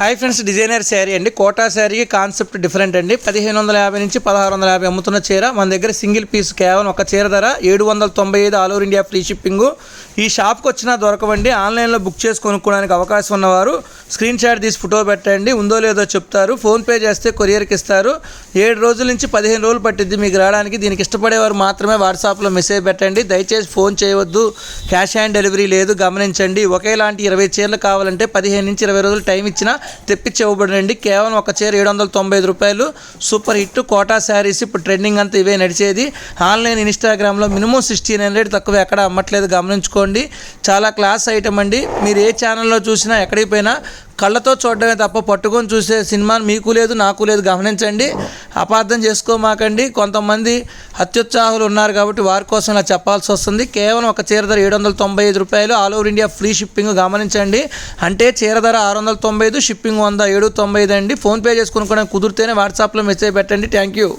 Hi friends designer sari అండి. Quota శారీకి concept different అండి. పదిహేను వందల యాభై నుంచి పదహారు వందల యాభై అమ్ముతున్న చీర. మన దగ్గర సింగిల్ పీస్ కేవలం ఒక చీర ధర. ఏడు వందల తొంభై ఐదు all over India free shipping ఈ షాప్కి వచ్చినా దొరకవండి. ఆన్లైన్లో బుక్ చేసి కొనుక్కోవడానికి అవకాశం ఉన్నవారు. స్క్రీన్ షాట్ తీసి ఫోటో పెట్టండి. ఉందో లేదో చెప్తారు. ఫోన్పే చేస్తే కొరియర్కి ఇస్తారు. ఏడు రోజుల నుంచి పదిహేను రోజులు పట్టిద్ది మీకు రావడానికి. దీనికి ఇష్టపడేవారు మాత్రమే వాట్సాప్లో మెసేజ్ పెట్టండి. దయచేసి ఫోన్ చేయవద్దు. క్యాష్ ఆన్ డెలివరీ లేదు. గమనించండి. ఒకేలాంటి ఇరవై చీరలు కావాలంటే పదిహేను నుంచి ఇరవై రోజులు టైం ఇచ్చినా తెప్పించి ఇవ్వబడండి కేవలం ఒక చీర ఏడు వందల తొంభై ఐదు రూపాయలు. సూపర్ హిట్ కోటా శారీస్ ఇప్పుడు ట్రెండింగ్ అంతా ఇవే నడిచేది. ఆన్లైన్ ఇన్స్టాగ్రామ్లో మినిమం సిక్స్టీన్ హండ్రెడ్ తక్కువ ఎక్కడ అమ్మట్లేదు. గమనించుకోండి. చాలా క్లాస్ ఐటమ్ అండి. మీరు ఏ ఛానల్లో చూసినా ఎక్కడికి పోయినా కళ్ళతో చూడడమే తప్ప పట్టుకొని చూసే సినిమా మీకు లేదు నాకు లేదు. గమనించండి. అపార్థం చేసుకోమాకండి. కొంతమంది అత్యుత్సాహులు ఉన్నారు కాబట్టి వారి కోసం ఇలా చెప్పాల్సి వస్తుంది. కేవలం ఒక చీర ధర ఏడు వందల తొంభై ఐదు రూపాయలు. All over India free shipping గమనించండి. అంటే చీర ధర ఆరు వందల తొంభై ఐదు షిప్పింగ్ వంద ఏడు తొంభై ఐదు అండి. ఫోన్పే చేసుకుని కూడా కుదిరితేనే వాట్సాప్లో మెసేజ్ పెట్టండి. Thank you.